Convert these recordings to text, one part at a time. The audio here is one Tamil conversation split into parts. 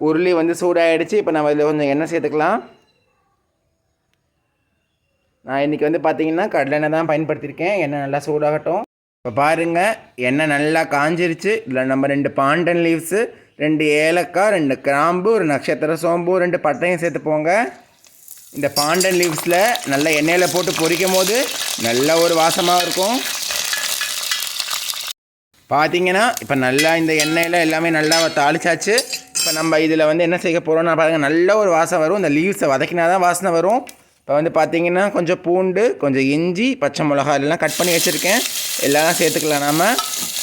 உருளி வந்து சூடாகிடுச்சு இப்போ நம்ம இதில் கொஞ்சம் எண்ணெய் சேர்த்துக்கலாம். நான் இன்றைக்கி வந்து பார்த்தீங்கன்னா கடலெண்ணெய் தான் பயன்படுத்தியிருக்கேன். எண்ணெய் நல்லா சூடாகட்டும். இப்போ பாருங்கள் எண்ணெய் நல்லா காஞ்சிருச்சு. இதில் நம்ம ரெண்டு பாண்டன் லீவ்ஸு ரெண்டு ஏலக்காய் ரெண்டு கிராம்பு ஒரு நட்சத்திர சோம்பு ரெண்டு பட்டையும் சேர்த்து போங்க. இந்த பாண்டன் லீவ்ஸில் நல்லா எண்ணெயில் போட்டு பொரிக்கும் போது நல்ல ஒரு வாசமாக இருக்கும். பார்த்தீங்கன்னா இப்போ நல்லா இந்த எண்ணெயில் எல்லாமே நல்லா தாளிச்சாச்சு. நம்ம இதில் வந்து என்ன செய்ய போகிறோம்னா பாருங்கள் நல்ல ஒரு வாசம் வரும். இந்த லீவ்ஸை வதக்கினா தான் வாசனை வரும். இப்போ வந்து பார்த்தீங்கன்னா கொஞ்சம் பூண்டு கொஞ்சம் இஞ்சி பச்சை மிளகா இதெல்லாம் கட் பண்ணி வச்சுருக்கேன். எல்லாம் சேர்த்துக்கலாம் நாம்.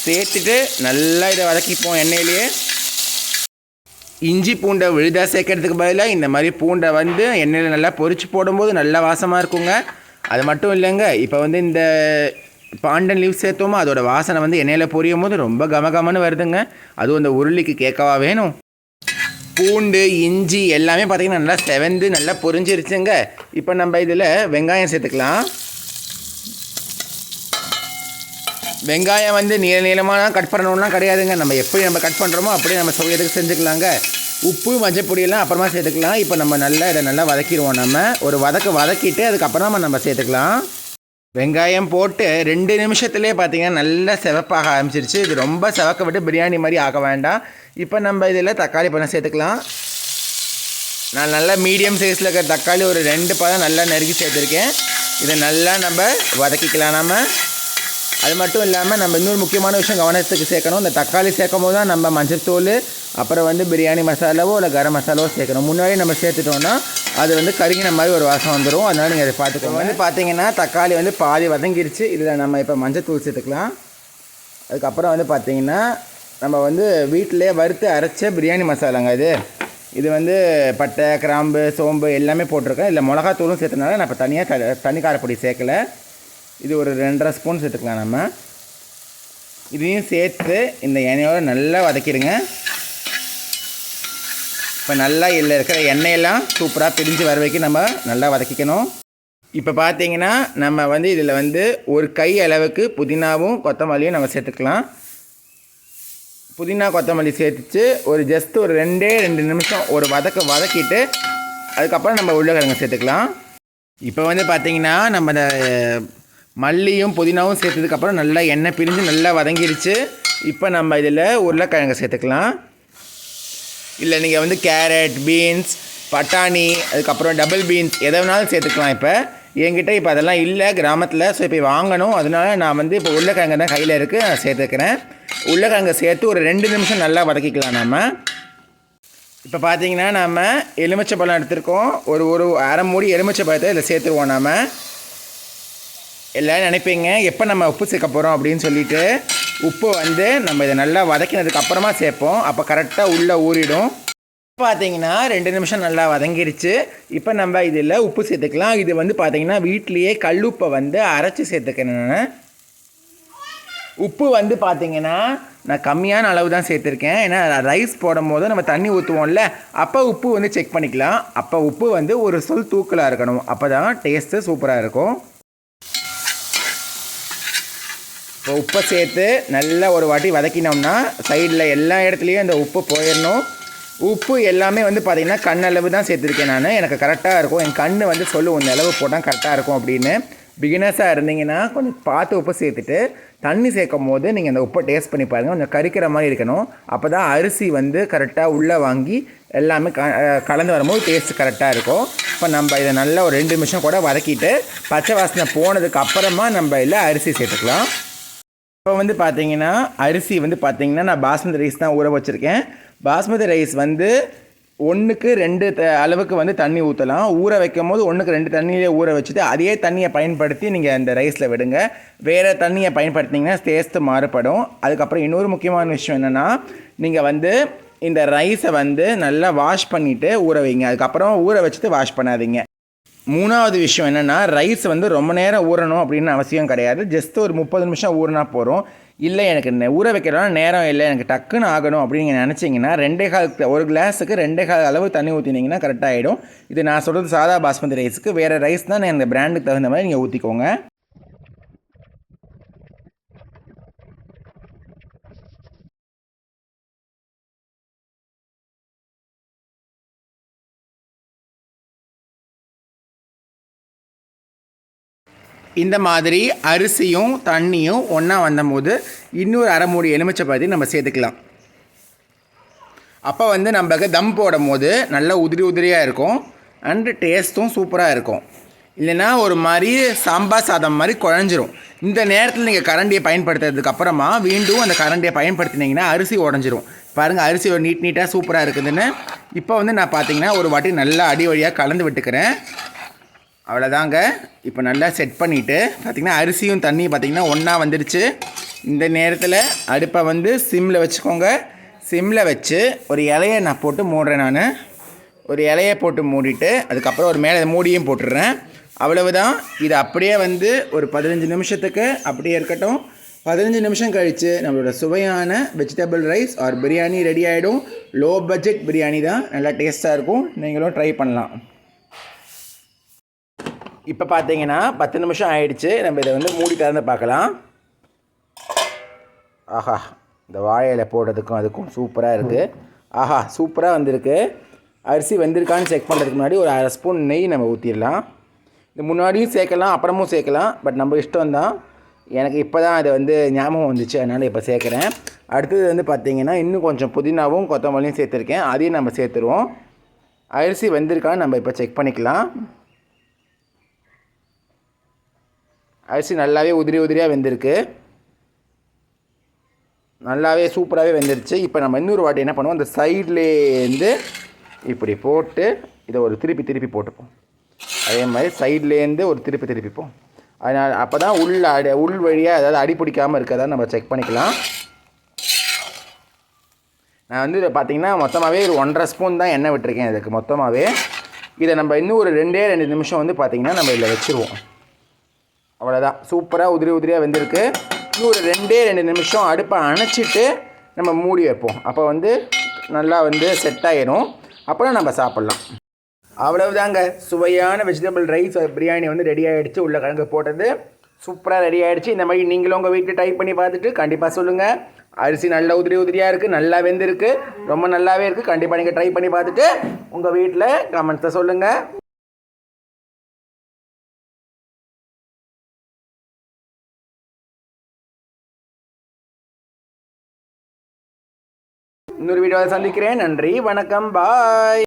சேர்த்துட்டு நல்லா இதை வதக்கிப்போம் எண்ணெயிலேயே. இஞ்சி பூண்டை விழுதாக சேர்க்கறதுக்கு பதிலாக இந்த மாதிரி பூண்டை வந்து எண்ணெயில் நல்லா பொரிச்சு போடும்போது நல்லா வாசமாக இருக்குங்க. அது மட்டும் இல்லைங்க இப்போ வந்து இந்த பாண்டன் லீவ் சேர்த்தோமோ அதோட வாசனை வந்து எண்ணெயில் பொரியும் போது ரொம்ப கமகமன்னு வருதுங்க. அதுவும் இந்த உருளிக்கு கேட்கவா வேணும். பூண்டு இஞ்சி எல்லாமே பார்த்திங்கன்னா நல்லா செவந்து நல்லா பொரிஞ்சிருச்சுங்க. இப்போ நம்ம இதில் வெங்காயம் சேர்த்துக்கலாம். வெங்காயம் வந்து நீள நீளமாக கட் பண்ணணும்னா கிடையாதுங்க. நம்ம எப்படி நம்ம கட் பண்ணுறோமோ அப்படியே நம்ம சௌகரியத்துக்கு செஞ்சுக்கலாங்க? உப்பு மஞ்சப்பொடியெல்லாம் அப்புறமா சேர்த்துக்கலாம். இப்போ நம்ம நல்லா இதை நல்லா வதக்கிடுவோம் நம்ம. ஒரு வதக்க வதக்கிட்டு அதுக்கப்புறமா நம்ம சேர்த்துக்கலாம். வெங்காயம் போட்டு ரெண்டு நிமிஷத்துலேயே பார்த்தீங்கன்னா நல்லா சிவப்பாக ஆரம்பிச்சிருச்சு. இது ரொம்ப சிவக்க விட்டு பிரியாணி மாதிரி ஆக வேண்டாம். இப்போ நம்ம இதில் தக்காளி பழம் சேர்த்துக்கலாம். நான் நல்லா மீடியம் சைஸில் இருக்கிற தக்காளி ஒரு ரெண்டு பழம் நல்லா நறுக்கி சேர்த்துருக்கேன். இதை நல்லா நம்ம வதக்கிக்கலாம் நம்ம அது மட்டும் இல்லாமல் நம்ம இன்னொரு முக்கியமான விஷயம் கவனத்துக்கு சேர்க்கணும். இந்த தக்காளி சேர்க்கும் போது தான் நம்ம மஞ்சத்தூள் அப்புறம் வந்து பிரியாணி மசாலாவோ இல்லை கரம் மசாலாவோ சேர்க்கணும். முன்னாடி நம்ம சேர்த்துட்டோன்னா அது வந்து கருகின மாதிரி ஒரு வாசம் வந்துடும் அதனால் நீங்கள் அதை பார்த்துக்கோங்க. வந்து பார்த்தீங்கன்னா தக்காளி வந்து பாதி வதங்கிருச்சு. இதில் நம்ம இப்போ மஞ்சத்தூள் சேர்த்துக்கலாம். அதுக்கப்புறம் வந்து பார்த்தீங்கன்னா நம்ம வந்து வீட்டிலே வறுத்து அரைச்ச பிரியாணி மசாலாங்க இது. இது வந்து பட்டை கிராம்பு சோம்பு எல்லாமே போட்டிருக்கேன். இதில் மிளகாத்தூளும் சேர்த்தனால நான் இப்போ தனியாக த தனி காரப்பொடி சேர்க்கலை. இது ஒரு ரெண்டரை ஸ்பூன் சேர்த்துக்கலாம் நம்ம. இதையும் சேர்த்து இந்த எண்ணெயோடு நல்லா வதக்கிடுங்க. இப்போ நல்லா இதில் இருக்கிற எண்ணெயெல்லாம் சூப்பராக பிரிஞ்சு வர வரைக்கும் நம்ம நல்லா வதக்கிக்கணும். இப்போ பார்த்தீங்கன்னா நம்ம வந்து இதில் வந்து ஒரு கை அளவுக்கு புதினாவும் கொத்தமல்லியும் நம்ம சேர்த்துக்கலாம். புதினா கொத்தமல்லி சேர்த்துச்சு. ஒரு ஜஸ்ட் ஒரு ரெண்டே ரெண்டு நிமிஷம் ஒரு வதக்க வதக்கிட்டு அதுக்கப்புறம் நம்ம உருளைக்கிழங்கு சேர்த்துக்கலாம். இப்போ வந்து பார்த்திங்கன்னா நம்ம இந்த மல்லியும் புதினாவும் சேர்த்ததுக்கப்புறம் நல்லா எண்ணெய் பிரிஞ்சு நல்லா வதங்கிருச்சு இப்போ நம்ம இதில் உருளைக்கிழங்கு சேர்த்துக்கலாம். இல்லை நீங்கள் வந்து கேரட் பீன்ஸ் பட்டாணி அதுக்கப்புறம் டபுள் பீன்ஸ் எதை வேணாலும் சேர்த்துக்கலாம் இப்போ. என்கிட்ட இப்போ அதெல்லாம் இல்லை கிராமத்தில். ஸோ இப்போ வாங்கணும். அதனால நான் வந்து இப்போ உருளைக்கிழங்கு தான் கையில் இருக்குது நான் சேர்த்துக்கிறேன். உருளைக்கிழங்கு சேர்த்து ஒரு ரெண்டு நிமிஷம் நல்லா வதக்கிக்கலாம் நம்ம இப்போ பார்த்தீங்கன்னா நம்ம எலுமிச்சை பழம் எடுத்திருக்கோம். ஒரு ஒரு அரை மூடி எலுமிச்சை பழத்தை இதில் சேர்த்துருவோம் நம்ம எல்லோரும் நினைப்பீங்க எப்போ நம்ம உப்பு சேர்க்க போகிறோம் அப்படின்னு சொல்லிட்டு உப்பு வந்து நம்ம இதை நல்லா வதக்கினதுக்கு அப்புறமா சேர்ப்போம். அப்போ கரெக்டாக உள்ளே ஊறிடும். பார்த்தீங்கன்னா ரெண்டு நிமிஷம் நல்லா வதங்கிருச்சு. இப்போ நம்ம இதில் உப்பு சேர்த்துக்கலாம். இது வந்து பார்த்தீங்கன்னா வீட்லேயே கல்லுப்பை வந்து அரைச்சி சேர்த்துக்கிறேன் உப்பு வந்து பார்த்தீங்கன்னா நான் கம்மியான அளவு தான் சேர்த்துருக்கேன். ஏன்னா ரைஸ் போடும் போது நம்ம தண்ணி ஊற்றுவோம்ல அப்போ உப்பு வந்து செக் பண்ணிக்கலாம். அப்போ உப்பு வந்து ஒரு சொல் தூக்கலாக இருக்கணும். அப்போ தான் டேஸ்ட்டு சூப்பராக இருக்கும். இப்போ உப்பை சேர்த்து நல்லா ஒரு வாட்டி வதக்கினோம்னா சைடில் எல்லா இடத்துலையும் இந்த உப்பு போயிடணும். உப்பு எல்லாமே வந்து பார்த்திங்கன்னா கண் அளவு தான் சேர்த்துருக்கேன் நான். எனக்கு கரெக்டாக இருக்கும். என் கண் வந்து சொல்லும் இந்த அளவு போட்டால் கரெக்டாக இருக்கும் அப்படின்னு. பிகினர்ஸாக இருந்தீங்கன்னா கொஞ்சம் பார்த்து உப்பு சேர்த்துட்டு தண்ணி சேர்க்கும் போது நீங்கள் அந்த உப்பை டேஸ்ட் பண்ணி பாருங்கள் கொஞ்சம் கறிக்கிற மாதிரி இருக்கணும். அப்போ தான் அரிசி வந்து கரெக்டாக உள்ளே வாங்கி எல்லாமே க கலந்து வரும்போது டேஸ்ட் கரெக்டாக இருக்கும். இப்போ நம்ம இதை நல்லா ஒரு ரெண்டு நிமிஷம் கூட வதக்கிட்டு பச்சை வாசனை போனதுக்கு அப்புறமா நம்ம இதில் அரிசி சேர்த்துக்கலாம். இப்போ வந்து பார்த்தீங்கன்னா அரிசி வந்து பார்த்தீங்கன்னா நான் பாஸ்மதி ரைஸ் தான் ஊற வச்சுருக்கேன். பாஸ்மதி ரைஸ் வந்து ஒன்றுக்கு ரெண்டு த அளவுக்கு வந்து தண்ணி ஊற்றலாம் ஊற வைக்கும் போது ஒன்றுக்கு ரெண்டு தண்ணியிலே ஊற வச்சுட்டு அதே தண்ணியை பயன்படுத்தி நீங்கள் அந்த ரைஸில் விடுங்க. வேறு தண்ணியை பயன்படுத்திங்கன்னா டேஸ்ட்டு மாறுபடும். அதுக்கப்புறம் இன்னொரு முக்கியமான விஷயம் என்னென்னா நீங்கள் வந்து இந்த ரைஸை வந்து நல்லா வாஷ் பண்ணிவிட்டு ஊற வைங்க. அதுக்கப்புறம் ஊற வச்சுட்டு வாஷ் பண்ணாதீங்க. மூணாவது விஷயம் என்னென்னா ரைஸ் வந்து ரொம்ப நேரம் ஊறணும் அப்படின்னு அவசியம் கிடையாது. ஜஸ்ட் ஒரு முப்பது நிமிஷம் ஊறினா போகிறோம் இல்லை எனக்கு ஊற வைக்கிறோம் நேரம் இல்லை எனக்கு டக்குன்னு ஆகணும் அப்படின்னு நீங்கள் நினச்சிங்கன்னா ரெண்டே கால் ஒரு கிளாஸுக்கு ரெண்டே கால் அளவு தண்ணி ஊற்றினீங்கன்னா கரெக்டாக ஆகிடும் இது நான் சொல்கிறது சாதா பாஸ்மதி ரைஸுக்கு வேறு ரைஸ் தான் இந்த பிராண்டுக்கு தகுந்த மாதிரி நீங்கள் ஊற்றிக்கோங்க இந்த மாதிரி அரிசியும் தண்ணியும் ஒன்றா வந்தபோது இன்னொரு அரை மூடி எலுமிச்சை பழத்தையும் நம்ம சேர்த்துக்கலாம். அப்போ வந்து நம்மளுக்கு தம் போடும் போது நல்லா உதிரி உதிரியாக இருக்கும். அண்டு டேஸ்ட்டும் சூப்பராக இருக்கும். இல்லைன்னா ஒரு மாதிரி சாம்பார் சாதம் மாதிரி குழஞ்சிரும். இந்த நேரத்தில் நீங்கள் கரண்டியை பயன்படுத்துறதுக்கு அப்புறமா மீண்டும் அந்த கரண்டியை பயன்படுத்தினீங்கன்னா அரிசி உடஞ்சிரும். பாருங்கள் அரிசி ஒரு நீட் நீட்டாக சூப்பராக இருக்குதுன்னு. இப்போ வந்து நான் பார்த்தீங்கன்னா ஒரு வாட்டி நல்லா அடி வழியாக கலந்து விட்டுக்கிறேன். அவ்வளோதாங்க இப்போ நல்லா செட் பண்ணிவிட்டு பார்த்திங்கன்னா அரிசியும் தண்ணியும் பார்த்திங்கன்னா ஒன்றா வந்துடுச்சு இந்த நேரத்தில் அடுப்பை வந்து சிம்மில் வச்சுக்கோங்க. சிம்மில் வச்சு ஒரு இலையை நான் போட்டு மூடுறேன் நான். ஒரு இலையை போட்டு மூடிட்டு அதுக்கப்புறம் ஒரு மேலே மூடியும் போட்டுடுறேன். அவ்வளவுதான். இது அப்படியே வந்து ஒரு பதினஞ்சு நிமிஷத்துக்கு அப்படியே இருக்கட்டும். பதினஞ்சு நிமிஷம் கழித்து நம்மளோட சுவையான vegetable rice or biryani ready ஆகிடும் லோ பட்ஜெட் பிரியாணி தான். நல்லா டேஸ்ட்டாக இருக்கும். நீங்களும் ட்ரை பண்ணலாம். இப்போ பார்த்தீங்கன்னா பத்து நிமிஷம் ஆயிடுச்சு. நம்ம இதை வந்து மூடி திறந்து பார்க்கலாம். ஆஹா இந்த வாழை இலை போடுறதுக்கும் அதுக்கும் சூப்பராக இருக்குது ஆஹா சூப்பராக வந்திருக்கு. அரிசி வந்திருக்கான்னு செக் பண்ணுறதுக்கு முன்னாடி ஒரு அரை ஸ்பூன் நெய் நம்ம ஊற்றிடலாம் இது முன்னாடியும் சேர்க்கலாம் அப்புறமும் சேர்க்கலாம் பட் நம்ம இஷ்டம் தான் எனக்கு இப்போ தான் அது வந்து ஞாபகம் வந்துச்சு அதனால் இப்போ சேர்க்குறேன். அடுத்தது வந்து பார்த்திங்கன்னா இன்னும் கொஞ்சம் புதினாவும் கொத்தமல்லியும் சேர்த்துருக்கேன் அதையும் நம்ம சேர்த்துருவோம். அரிசி வந்திருக்கான்னு நம்ம இப்போ செக் பண்ணிக்கலாம். அரிசி நல்லாவே உதிரி உதிரியாக வெந்திருக்கு. நல்லாவே சூப்பராகவே வெந்துருச்சு. இப்போ நம்ம இன்னொரு வாட்டி என்ன பண்ணுவோம்? அந்த சைட்லேருந்து இப்படி போட்டு இதை ஒரு திருப்பி திருப்பி போட்டுப்போம். அதே மாதிரி சைட்லேருந்து ஒரு திருப்பி திருப்பிப்போம் அதனால் அப்போ தான் உள் அடி உள் வழியாக அதாவது அடி பிடிக்காமல் இருக்கிறதா நம்ம செக் பண்ணிக்கலாம். நான் வந்து இதை மொத்தமாகவே ஒரு ஒன்றரை ஸ்பூன் தான் எண்ணெய் விட்டுருக்கேன் இதுக்கு மொத்தமாகவே. இதை நம்ம இன்னும் ஒரு ரெண்டே ரெண்டு நிமிஷம் வந்து பார்த்திங்கன்னா நம்ம இதில் வச்சுருவோம். அவ்வளோதான் சூப்பராக உதிரி உதிரியாக வெந்திருக்கு. இன்னும் ஒரு ரெண்டே ரெண்டு நிமிஷம் அடுப்பை அணைச்சிட்டு நம்ம மூடி வைப்போம். அப்போ வந்து நல்லா வந்து செட் ஆயிரும். அப்புறம் நம்ம சாப்பிட்லாம். அவ்வளவுதாங்க. சுவையான வெஜிடபிள் ரைஸ் பிரியாணி வந்து ரெடி ஆகிடுச்சு உள்ள கிழங்கு போட்டது சூப்பராக ரெடி ஆகிடுச்சு இந்த மாதிரி நீங்களும் உங்கள் வீட்டில் ட்ரை பண்ணி பார்த்துட்டு கண்டிப்பாக சொல்லுங்கள் அரிசி நல்லா உதிரி உதிரியாக இருக்குது நல்லா வெந்திருக்கு. ரொம்ப நல்லாவே இருக்குது கண்டிப்பாக நீங்கள் ட்ரை பண்ணி பார்த்துட்டு உங்கள் வீட்டில் கமெண்ட்ஸை சொல்லுங்கள் இன்னொரு வீடியோவை சந்திக்கிறேன். நன்றி வணக்கம் பாய்.